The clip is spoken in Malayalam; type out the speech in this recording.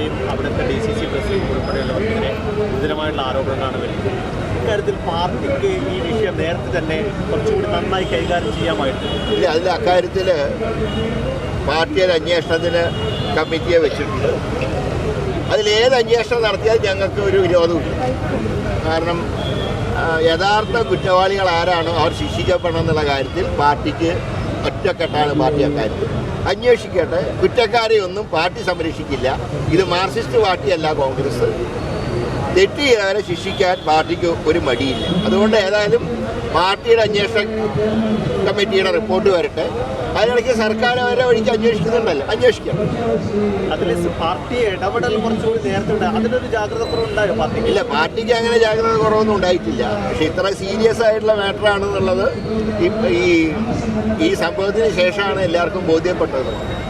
എയും അവിടുത്തെ ഡി സി സി പ്രസിഡന്റ് ഉൾപ്പെടെയുള്ളവർക്കെതിരെ ഗുരുതരമായിട്ടുള്ള ആരോപണങ്ങളാണ് വരുന്നത്. ഇക്കാര്യത്തിൽ പാർട്ടിക്ക് ഈ വിഷയം നേരത്തെ തന്നെ കുറച്ചുകൂടി നന്നായി കൈകാര്യം ചെയ്യാമായിരുന്നു. ഇല്ല അതിൽ അക്കാര്യത്തിൽ പാർട്ടിയുടെ അന്വേഷണത്തിന് കമ്മിറ്റിയെ വെച്ചിട്ടുണ്ട്. അതിലേത് അന്വേഷണം നടത്തിയാൽ ഞങ്ങൾക്ക് ഒരു വിരോധമില്ല കാരണം യഥാർത്ഥ കുറ്റവാളികൾ ആരാണോ അവർ ശിക്ഷിക്കപ്പെടണം എന്നുള്ള കാര്യത്തിൽ പാർട്ടിക്ക് ഒറ്റക്കെട്ടാണ് പാർട്ടി അക്കാര്യത്തിൽ. അന്വേഷിക്കട്ടെ. കുറ്റക്കാരെ ഒന്നും പാർട്ടി സംരക്ഷിക്കില്ല. ഇത് മാർക്സിസ്റ്റ് പാർട്ടിയല്ല കോൺഗ്രസ്. തെറ്റ് ചെയ്തവരെ ശിക്ഷിക്കാൻ പാർട്ടിക്ക് ഒരു മടിയില്ല. അതുകൊണ്ട് ഏതായാലും പാർട്ടിയുടെ അന്വേഷണ കമ്മിറ്റിയുടെ റിപ്പോർട്ട് വരട്ടെ. അതിനിടയ്ക്ക് സർക്കാർ അവരെ വഴിക്ക് അന്വേഷിക്കുന്നുണ്ടല്ലോ. അന്വേഷിക്കണം അതിൽ പാർട്ടി ഇടപെടൽ കുറച്ചുകൂടി നേരത്തെ ഉണ്ട് അതിനൊരു ജാഗ്രത കുറവുണ്ടായോ പാർട്ടി ഇല്ല പാർട്ടിക്ക് അങ്ങനെ ജാഗ്രത കുറവൊന്നും ഉണ്ടായിട്ടില്ല. പക്ഷെ ഇത്ര സീരിയസ് ആയിട്ടുള്ള മാറ്റർ ആണെന്നുള്ളത് ഈ- ഈ ഈ സംഭവത്തിന് ശേഷമാണ് എല്ലാവർക്കും ബോധ്യപ്പെട്ടത്.